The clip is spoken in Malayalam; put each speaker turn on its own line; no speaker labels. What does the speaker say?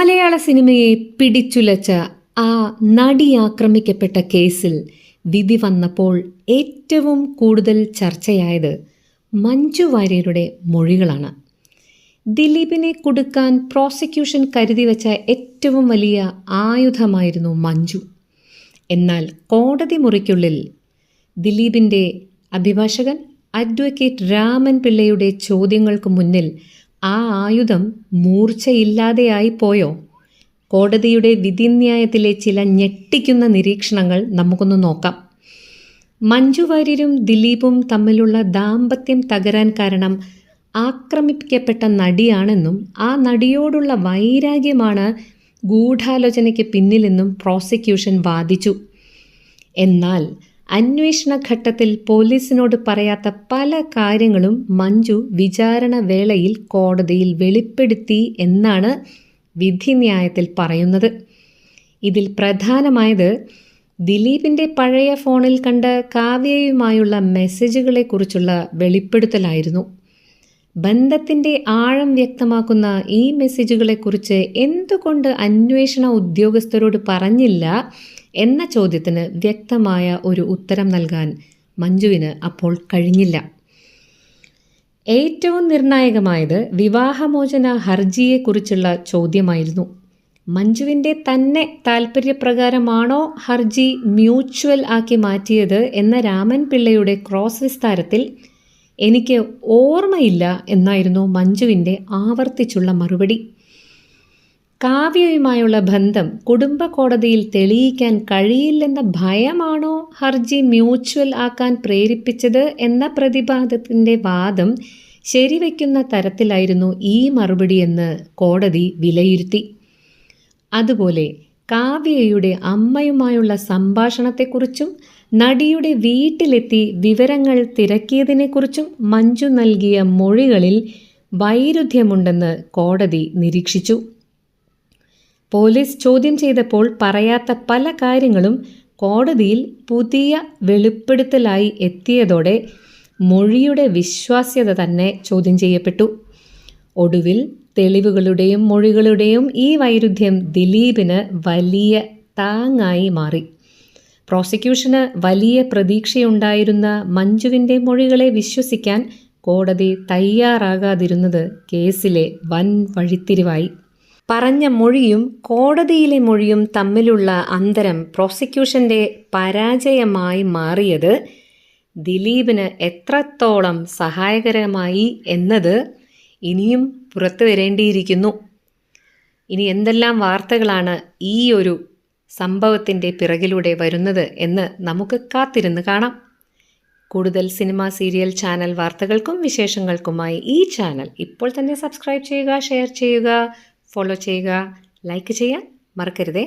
മലയാള സിനിമയെ പിടിച്ചുലച്ച ആ നടി ആക്രമിക്കപ്പെട്ട കേസിൽ വിധി വന്നപ്പോൾ ഏറ്റവും കൂടുതൽ ചർച്ചയായത് മഞ്ജു വാര്യരുടെ മൊഴികളാണ്. ദിലീപിനെ കൊടുക്കാൻ പ്രോസിക്യൂഷൻ കരുതി വെച്ച ഏറ്റവും വലിയ ആയുധമായിരുന്നു മഞ്ജു. എന്നാൽ കോടതി മുറിക്കുള്ളിൽ ദിലീപിന്റെ അഭിഭാഷകൻ അഡ്വക്കേറ്റ് രാമൻ പിള്ളയുടെ ചോദ്യങ്ങൾക്ക് മുന്നിൽ ആ ആയുധം മൂർച്ചയില്ലാതെയായി പോയോ കോടതിയുടെ വിധിന്യായത്തിലെ ചില ഞെട്ടിക്കുന്ന നിരീക്ഷണങ്ങൾ നമുക്കൊന്ന് നോക്കാം. മഞ്ജു വാര്യരും ദിലീപും തമ്മിലുള്ള ദാമ്പത്യം തകരാൻ കാരണം ആക്രമിക്കപ്പെട്ട നടിയാണെന്നും ആ നടിയോടുള്ള വൈരാഗ്യമാണ് ഗൂഢാലോചനയ്ക്ക് പിന്നിലെന്നും പ്രോസിക്യൂഷൻ വാദിച്ചു. എന്നാൽ അന്വേഷണ ഘട്ടത്തിൽ പോലീസിനോട് പറയാത്ത പല കാര്യങ്ങളും മഞ്ജു വിചാരണ വേളയിൽ കോടതിയിൽ വെളിപ്പെടുത്തി എന്നാണ് വിധിന്യായത്തിൽ പറയുന്നത്. ഇതിൽ പ്രധാനമായത് ദിലീപിന്റെ പഴയ ഫോണിൽ കണ്ട കാവ്യയുമായുള്ള മെസ്സേജുകളെക്കുറിച്ചുള്ള വെളിപ്പെടുത്തലായിരുന്നു. ബന്ധത്തിന്റെ ആഴം വ്യക്തമാക്കുന്ന ഈ മെസ്സേജുകളെക്കുറിച്ച് എന്തുകൊണ്ട് അന്വേഷണ ഉദ്യോഗസ്ഥരോട് പറഞ്ഞില്ല എന്ന ചോദ്യത്തിന് വ്യക്തമായ ഒരു ഉത്തരം നൽകാൻ മഞ്ജുവിന് അപ്പോൾ കഴിഞ്ഞില്ല. ഏറ്റവും നിർണായകമായത് വിവാഹമോചന ഹർജിയെക്കുറിച്ചുള്ള ചോദ്യമായിരുന്നു. മഞ്ജുവിന്റെ തന്നെ താൽപ്പര്യപ്രകാരമാണോ ഹർജി മ്യൂച്വൽ ആക്കി മാറ്റിയത് എന്ന രാമൻ പിള്ളയുടെ ക്രോസ് വിസ്താരത്തിൽ എനിക്ക് ഓർമ്മയില്ല എന്നായിരുന്നു മഞ്ജുവിന്റെ ആവർത്തിച്ചുള്ള മറുപടി. കാവ്യയുമായുള്ള ബന്ധം കുടുംബ കോടതിയിൽ തെളിയിക്കാൻ കഴിയില്ലെന്ന ഭയമാണോ ഹർജി മ്യൂച്വൽ ആക്കാൻ പ്രേരിപ്പിച്ചത് എന്ന പ്രതിപാദത്തിന്റെ വാദം ശരിവയ്ക്കുന്ന തരത്തിലായിരുന്നു ഈ മറുപടിയെന്ന് കോടതി വിലയിരുത്തി. അതുപോലെ കാവ്യയുടെ അമ്മയുമായുള്ള സംഭാഷണത്തെക്കുറിച്ചും നടിയുടെ വീട്ടിലെത്തി വിവരങ്ങൾ തിരക്കിയതിനെക്കുറിച്ചും മഞ്ജു നൽകിയ മൊഴികളിൽ വൈരുദ്ധ്യമുണ്ടെന്ന് കോടതി നിരീക്ഷിച്ചു. പോലീസ് ചോദ്യം ചെയ്തപ്പോൾ പറയാത്ത പല കാര്യങ്ങളും കോടതിയിൽ പുതിയ വെളിപ്പെടുത്തലായി എത്തിയതോടെ മൊഴിയുടെ വിശ്വാസ്യത തന്നെ ചോദ്യം ചെയ്യപ്പെട്ടു. ഒടുവിൽ തെളിവുകളുടെയും മൊഴികളുടെയും ഈ വൈരുദ്ധ്യം ദിലീപിന് വലിയ താങ്ങായി മാറി. പ്രോസിക്യൂഷന് വലിയ പ്രതീക്ഷയുണ്ടായിരുന്ന മഞ്ജുവിന്റെ മൊഴികളെ വിശ്വസിക്കാൻ കോടതി തയ്യാറാകാതിരുന്നത് കേസിലെ വൻ വഴിത്തിരിവായി. പറഞ്ഞ മൊഴിയും കോടതിയിലെ മൊഴിയും തമ്മിലുള്ള അന്തരം പ്രോസിക്യൂഷന്റെ പരാജയമായി മാറിയത് ദിലീപിന് എത്രത്തോളം സഹായകരമായി എന്നത് ഇനിയും പുറത്തു വരേണ്ടിയിരിക്കുന്നു ഇനി എന്തെല്ലാം വാർത്തകളാണ് ഈ ഒരു സംഭവത്തിന്റെ പിറകിലൂടെ വരുന്നത് എന്ന് നമുക്ക് കാത്തിരുന്ന് കാണാം. കൂടുതൽ സിനിമ സീരിയൽ ചാനൽ വാർത്തകൾക്കും വിശേഷങ്ങൾക്കുമായി ഈ ചാനൽ ഇപ്പോൾ തന്നെ സബ്സ്ക്രൈബ് ചെയ്യുക ഷെയർ ചെയ്യുക ഫോളോ ചെയ്യുക ലൈക്ക് ചെയ്യാൻ മറക്കരുതേ.